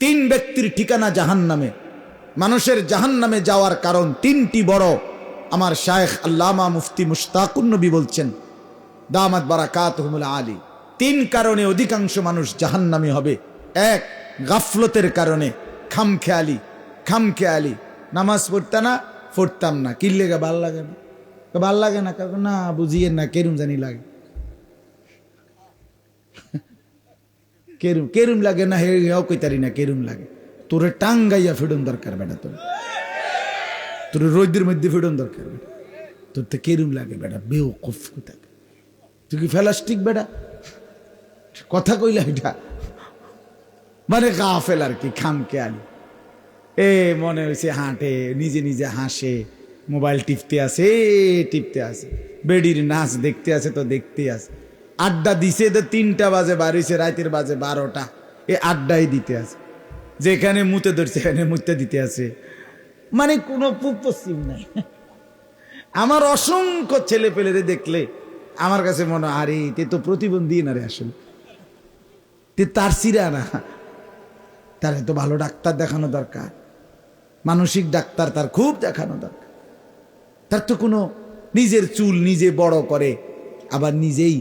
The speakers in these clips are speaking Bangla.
তিন ব্যক্তির ঠিকানা জাহান নামে মানুষের জাহান নামে যাওয়ার কারণ তিনটি বড়। আমার শায়েখ আল্লামা মুফতি মুশতাকুন নবী বলছেন, দামাত বারাকাত আলী। তিন কারণে অধিকাংশ মানুষ জাহান্নামি হবে। এক, গাফলতের কারণে। খামখেয়ালি খামখেয়ালি। নামাজ পড়তে না, পড়তাম না। কিল্লেগা ভালো লাগে না? ভালো লাগে না? কাকু না বুঝিয়ে না, কেরুম জানি লাগে। কেরুম কেরুম লাগে না, হে কইতারি না, কেরুম লাগে। তোরে টাঙ্গাইয়া ফেডন দরকার বেটা তোর। তোর রোদের মধ্যে ফেডন দরকার বেটা। তোর তো কেরুম লাগে বেটা বেও কফ কোথাকে তুই কি ফেলাস্টিক বেটা? কথা কইলা এটা? মানে গাফেল আর কি খামকে আলি। এ, মনে হয়েছে হাঁটে, নিজে নিজে হাসে, মোবাইল টিপতে আসে টিপতে আসে। বেডির নাচ দেখতে আসে, তো দেখতে আসে। আড্ডা দিছে তো তিনটা বাজে বাড়িছে রাতের বাজে বারোটা। এ আড্ডাই দিতে আছে। যেখানে মুতে ধরছে এখানে মুতে দিতে আছে। মানে কোনো পূব নাই। আমার অসংখ্য ছেলে পেলেরে দেখলে আমার কাছে মনে আরে, তে তো প্রতিবন্ধী না রে আসলে। তে তার সিরা না। তার তো ভালো ডাক্তার দেখানো দরকার। মানসিক ডাক্তার তার খুব দেখানো দরকার। তার তো কোনো নিজের চুল নিজে বড় করে, আবার নিজেই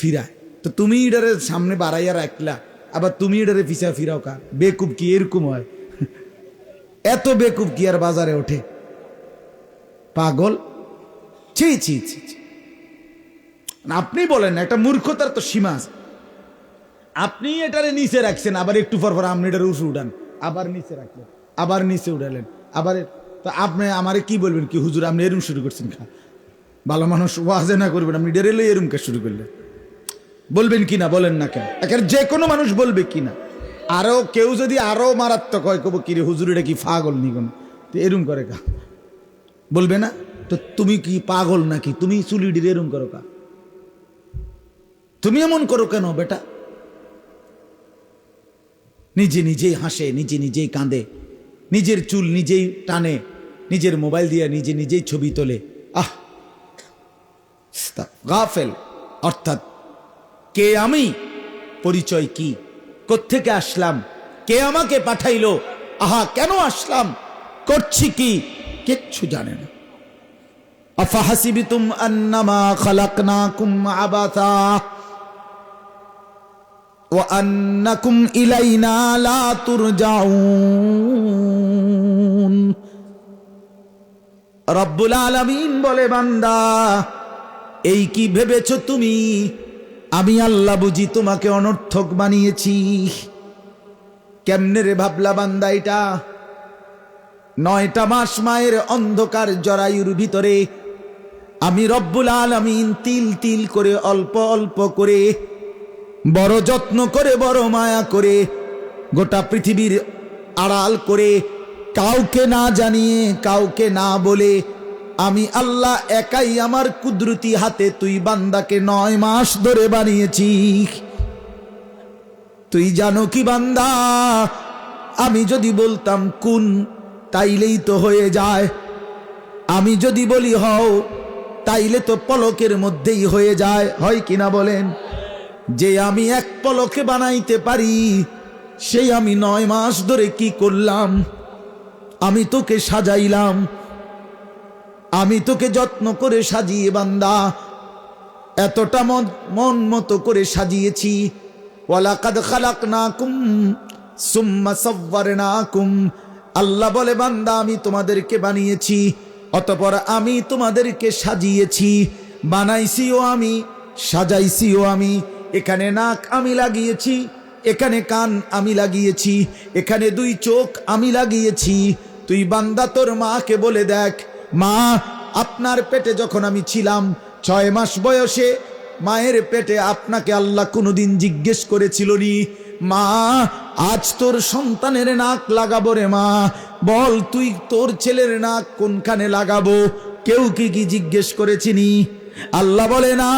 ফিরায়। তো তুমি এটারে সামনে বাড়াইয়া রাখলা, আবার তুমি এটারে পিছা ফিরাও কা? বেকুব কি এরকম হয়? এত বেকুব কি আর বাজারে ওঠে? পাগল? ছি ছি ছি। আপনি বলেন একটা মূর্খতার তো সীমা আছে। আপনি এটারে নিচে রাখছেন, আবার একটু পর পর আপনি এটার উঁচু উঠান। আবার নিচে রাখলেন, আবার নিচে উঠালেন, আবার তো আপনি আমারে কি বলবেন কি, হুজুর আপনি এরম শুরু করছেন খা ভালো মানুষ ওয়াজে না করবেন, আপনি ডেরেলে এরম কে শুরু করলেন। বলবেন কি না বলেন না কেন? একেবারে যে কোনো মানুষ বলবে কি না আরও কেউ যদি আরও মারাত্মক হয়, কব কি রে হুজুর, এটা কি পাগল নিগন তো এরম করে কা। বলবে না? তো তুমি কি পাগল নাকি? তুমি চুলিডির এরম করো কা। তুমি এমন করো কেন, বেটা? নিজে নিজেই হাসে, নিজে নিজেই কাঁদে। নিজের চুল নিজেই টানে, নিজের মোবাইল দিয়ে নিজে নিজেই ছবি তোলে। আহ! গাফেল, অর্থাৎ কে আমি? পরিচয় কি? কোত্থেকে আসলাম? কে আমাকে পাঠাইল? আহা, কেন আসলাম? করছি কি? কিচ্ছু জানে না। ইলাইনা রব্বুল আলামিন বলে, বান্দা, এই কি ভেবেছ তুমি? আমি আল্লাহ বুঝি তোমাকে অনর্থক বানিয়েছি। কেমনে রে ভাবলা বান্দা এটা? নয়টা মাস মায়ের অন্ধকার জরায়ুর ভিতরে আমি রব্বুল আলামিন তিল তিল করে অল্প অল্প করে, বড় যত্ন করে, বড় মায়া করে, গোটা পৃথিবীর আড়াল করে, কাউকে না জানিয়ে, কাউকে না বলে আমি আল্লাহ একাই আমার কুদরতি হাতে তুই বান্দাকে নয় মাস ধরে বানিয়েছি। তুই জানো কি বান্দা? আমি যদি বলতাম কুন, তাইলেই তো হয়ে যায়। আমি যদি বলি হও, তাইলে তো পলকের মধ্যেই হয়ে যায়। হয় কিনা বলেন? যে আমি এক পলকে বানাইতে পারি, সেই আমি নয় মাস ধরে কি করলাম? আমি তোকে সাজাইলাম আমি তোকে যত্ন করে সাজিয়ে বান্দা। এতটা মন মন মতো করে সাজিয়েছি। ওয়ালাকাদ খালাক না কুম সুম্মা সব্বার না কুম আল্লাহ বলে, বান্দা, আমি তোমাদেরকে বানিয়েছি, অতপর আমি তোমাদেরকে সাজিয়েছি। বানাইছিও আমি, সাজাইছিও আমি। এখানে নাক আমি লাগিয়েছি, এখানে কান আমি লাগিয়েছি, এখানে দুই চোখ আমি লাগিয়েছি। তুই বান্দা, তোর মাকে বলে দেখ মা, আপনার পেটে যখন আমি ছিলাম ছয় মাস বয়সে, মায়ের পেটে আপনাকে আল্লাহ কোনোদিন জিজ্ঞেস করেছিল নি, মা, আজ তোর সন্তানের নাক লাগাবো রে মা, বল তুই তোর ছেলের নাক কোনখানে লাগাবো? কেউ কি কি জিজ্ঞেস করেছিনি আল্লাহ বলে, না,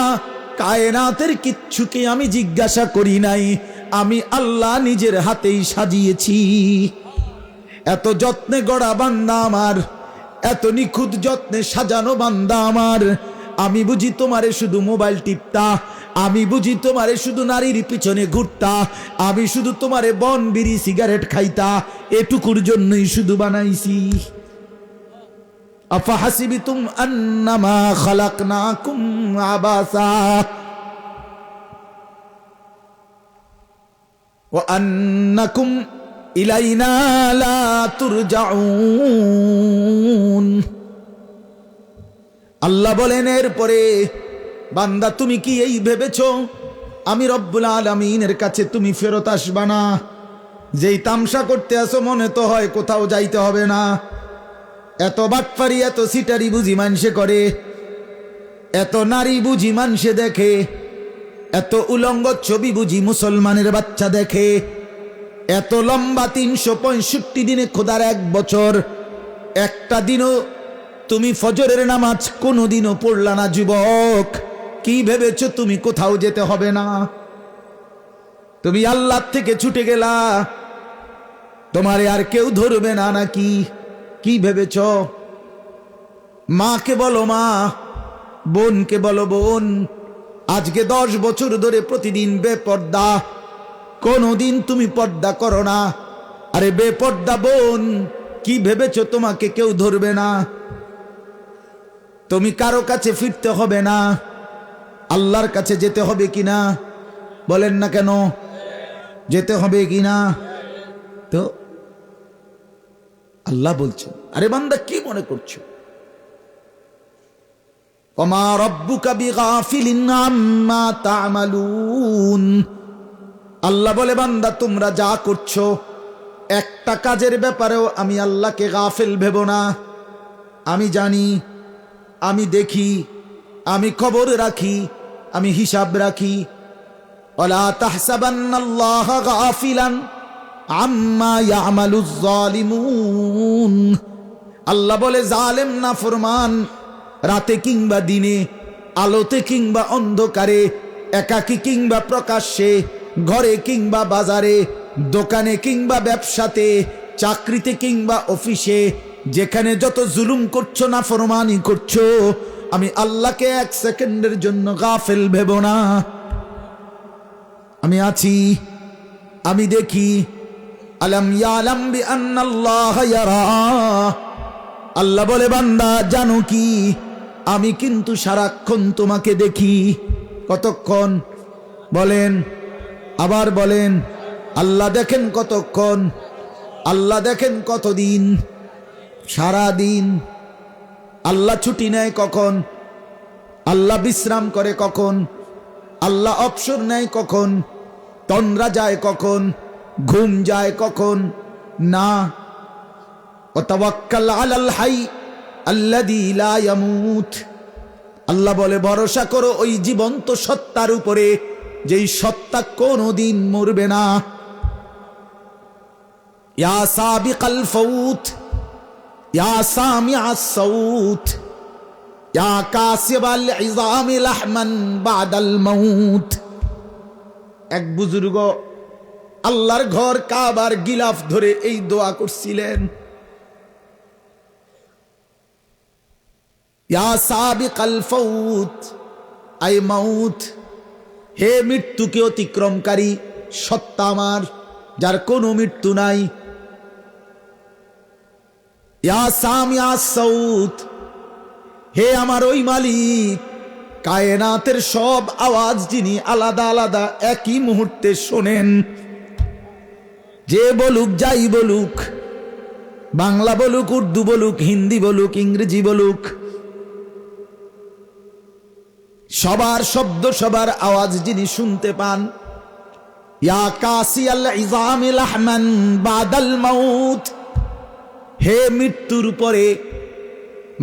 কায়নাতের কিচ্ছুকে আমি জিজ্ঞাসা করি নাই, আমি আল্লাহ নিজের হাতেই সাজিয়েছি। এত যত্নে গড়া বান্দা আমার এত নিখুঁত যত্নে সাজানো বান্দা আমার আমি বুঝি তোমারে শুধু মোবাইল টিপতা আমি বুঝি তোমারে শুধু নারীর পিছনে ঘুরতা আমি শুধু তোমারে বন বিড়ি সিগারেট খাইতা এটুকুর জন্যই শুধু বানাইছি আফাহাসিবিতুম আন্নামা খালাকনাকুম আবাসা وأنكم আল্লাহ বলেন, এরপরে বান্দা, তুমি কি এই ভেবেছ? আমি রব্বুল আলমিনের কাছে তুমি ফেরত আসবা না। যেই তামসা করতে আসো, মনে তো হয় কোথাও যাইতে হবে না। এত বাটপারি, এত সিটারি বুঝি মানসে করে। এত নারী বুঝি মানসে দেখে। এত উলঙ্গ ছবি বুঝি মুসলমানের বাচ্চা দেখে। এত লম্বা তিনশো পঁয়ষট্টি দিনে খোদার এক বছর। একটা দিনও তুমি ফজরের নামাজ কোনো দিনও পড়লা না, যুবক। কি ভেবেছ তুমি? কোথাও যেতে হবে না। তুমি আল্লাহ থেকে ছুটে গেলা। তোমারে আর কেউ ধরবে না নাকি? কি ভেবেছ? মাকে বলো মা, বোনকে বলো বোন। আজকে দশ বছর ধরে প্রতিদিন বেপর্দা। কোনোদিন তুমি পর্দা করো না। আরে বেপর্দা বোন, কি ভেবেছ তোমাকে কেউ ধরবে না? তুমি কারও কাছে ফিরতে হবে না। আল্লাহর কাছে যেতে হবে কিনা বলেন না কেন? যেতে হবে কিনা তো আল্লাহ বলছেন, আরে বান্দা, কি মনে করছ? কমা রব্বুকা বিগাফিলিন আম্মা তা'মালুন। আল্লাহ বলে, বান্দা, তোমরা যা করছ, একটা কাজের ব্যাপারেও আমি আল্লাহকে গাফেল ভেব না। আমি জানি, আমি দেখি, আমি খবর রাখি, আমি হিসাব রাখি। ওলা আম্মা আল্লাহ বলে, জালেম না ফরমান, রাতে কিংবা দিনে, আলোতে কিংবা অন্ধকারে, একাকী কিংবা প্রকাশ্যে ঘরে কিংবা বাজারে, দোকানে কিংবা ব্যবসাতে, চাকরিতে কিংবা অফিসে, যেখানে যত জুলুম করছ না ফরমানি করছ, আমি আল্লাহকে এক সেকেন্ডের জন্য গাফেল ভেব না। আমি আছি, আমি দেখি আল্লাহ বলে, বান্দা, জানো কি? আমি কিন্তু সারাক্ষণ তোমাকে দেখি। কতক্ষণ? বলেন আবার বলেন, আল্লাহ দেখেন কতক্ষণ, আল্লাহ দেখেন কতদিন সারা দিন আল্লাহ ছুটি নেয় কখন, আল্লাহ বিশ্রাম করে কখন, আল্লাহ অবসর নেয় কখন, তন্দ্রা যায় কখন, ঘুম যায় কখন, না। আল্লাহ বলে, ভরসা করো ওই জীবন্ত সত্তার উপরে। যেই সত্তা কোনোদিন মরবে না। ইয়া ফাউত ইয়া সাউত ইয়া এক বুজুর্গ আল্লাহর ঘর কাবার গিলাফ ধরে এই দোয়া করছিলেন। ইয়া সাবিকাল ফাউত আই মাউত হে মৃত্যুকে অতিক্রমকারী সত্তা আমার, যার কোনো মৃত্যু নাই। সামিয়া হে আমার ওই মালিক কায়নাতের সব আওয়াজ যিনি আলাদা আলাদা একই মুহূর্তে শোনেন। যে বলুক, যাই বলুক, বাংলা বলুক, উর্দু বলুক, হিন্দি বলুক, ইংরেজি বলুক সবার শব্দ, সবার আওয়াজ যিনি শুনতে পান। বাদাল হে মৃত্যুর পরে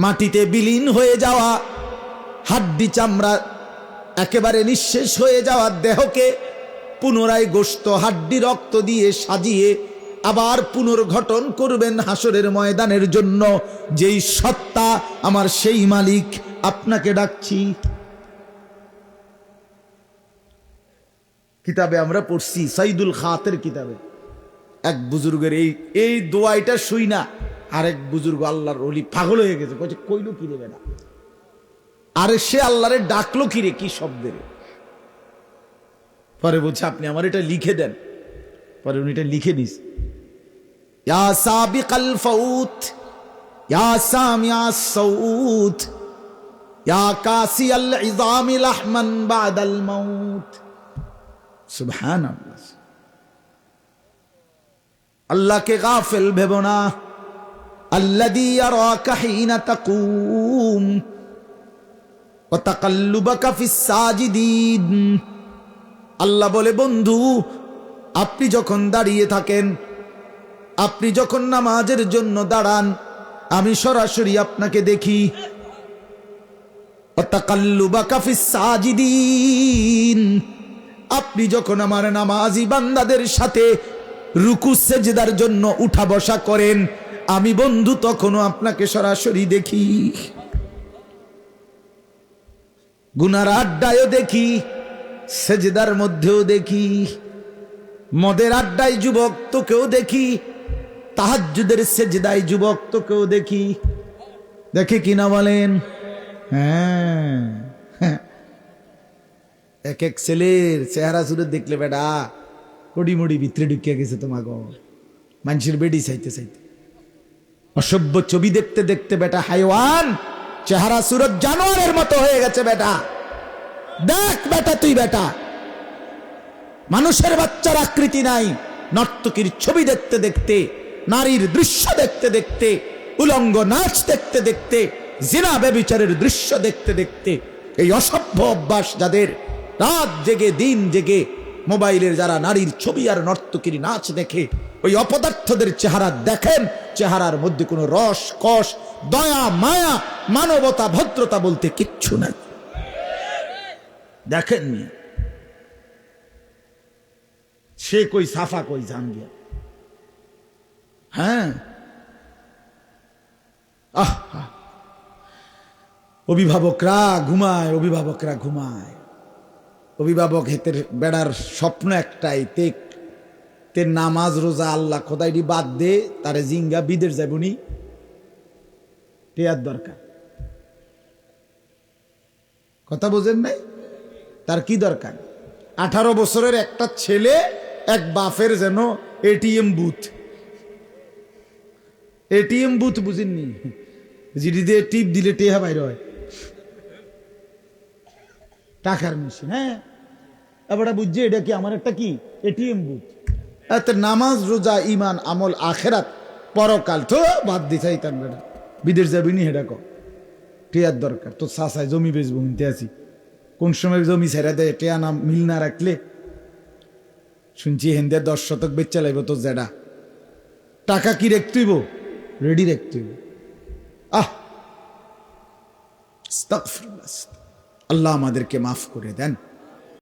মাটিতে বিলীন হয়ে যাওয়া, হাড্ডি চামড়া একেবারে নিঃশেষ হয়ে যাওয়া দেহকে পুনরায় গোস্ত হাড্ডি রক্ত দিয়ে সাজিয়ে আবার পুনর্গঠন করবেন হাসরের ময়দানের জন্য। যেই সত্তা, আমার সেই মালিক, আপনাকে ডাকছি। কিতাবে আমরা পড়ছি, সাইদুল খাতের কিতাবে। এক বুজুর্গের এই এই দোয়াইটা শুই না, আরেক বুজুর্গ আল্লাহর অলি পাগল হয়ে গেছে, কইছে, কইলো কি রে বেটা? আরে সে আল্লাহরে ডাকলো কি রে, কি শব্দের পরে বলছে, আপনি আমার এটা লিখে দেন। পরে উনি এটা লিখে নিস। ইয়া সাবিকাল ফাউত, ইয়া সামিয়া সাউত, ইয়া কাসিয়াল ইজামি লাহমান বাদাল মাউত। সুবহানাল্লাহ। আল্লাহকে গাফেল ভেব না। আল্লাহ বলে, বন্ধু, আপনি যখন দাঁড়িয়ে থাকেন, আপনি যখন নামাজের জন্য দাঁড়ান, আমি সরাসরি আপনাকে দেখি। ওয়াতাকাল্লুবাকা ফিস সাজিদিন। আপনি যখন আমার নামাজি বান্দাদের সাথে রুকু সেজদার জন্য উঠা বসা করেন, আমি বন্ধু তখনও আপনাকে সরাসরি দেখি। গুনার আড্ডায়ও দেখি, সেজদার মধ্যেও দেখি, মদের আড্ডায় যুবক তোকেও দেখি, তাহাজ্জুদের সেজদায় যুবক তোকেও দেখি। দেখে কিনা বলেন? হ্যাঁ। এক এক ছেলের চেহারা সুরে দেখলে বেটা কড়ি মুড়ি ভিতরে ঢুকিয়া গেছে তোমাকে মানুষের বেডি চাইতে চাইতে অসভ্য ছবি দেখতে দেখতে বেটা হাইওয়ান, চেহারা সুরত জানোয়ারের মতো হয়ে গেছে বেটা। দেখ বেটা তুই বেটা। মানুষের বাচ্চার আকৃতি নাই, নর্তকীর ছবি দেখতে দেখতে, নারীর দৃশ্য দেখতে দেখতে, উলঙ্গ নাচ দেখতে দেখতে, জিনা ব্যবিচারের দৃশ্য দেখতে দেখতে, এই অসভ্য অভ্যাস যাদের রাত জেগে, দিন জেগে মোবাইলের যারা নারীর ছবি আর নর্তকীর নাচ দেখে, ওই অপদার্থদের চেহারা দেখেন, চেহারার মধ্যে কোনো রস, কষ, দয়া, মায়া, মানবতা, ভদ্রতা বলতে কিচ্ছু নাই। দেখেন সে কই সাফা কই জান গিয়া হ্যাঁ? আহ। অভিভাবকরা ঘুমায় অভিভাবকরা ঘুমায়। অভিভাবক হেতের বেড়ার স্বপ্ন একটাই, তে তে নামাজ, রোজা, আল্লাহ খোদাইটি বাদ দে, তারে জিঙ্গা বিদের যাবনি টেয়ার দরকার। কথা বোঝেন নাই? তার কি দরকার? আঠারো বছরের একটা ছেলে, এক বাফের যেন এটিএম বুথ। এটিএম বুথ বুঝেননি। জিডি দিয়ে টিপ দিলে টেহা বাইর হয়। টাকার মেশিন হ্যাঁ? এবার বুঝছে এটা কি, আমার একটা কি? ATM booth. এতে নামাজ, রোজা ইমান আমল, আখেরাত, পরকাল, তো বাদ দি চাইতাম বেটা। বিদেশ যাবি নি হেডা টিয়ার দরকার, তোর সাসায় জমি বেচবো নিতে আছি কোন সময় জমি ছেড়ে দেয়, টিয়া নাম মিল না রাখলে। শুনছি হেন্দে দশ শতক বেচা লাগবে তোর জেডা। টাকা কি রেখতেইব রেডি রেখতেইব আহ! আল্লাহ আমাদেরকে মাফ করে দেন।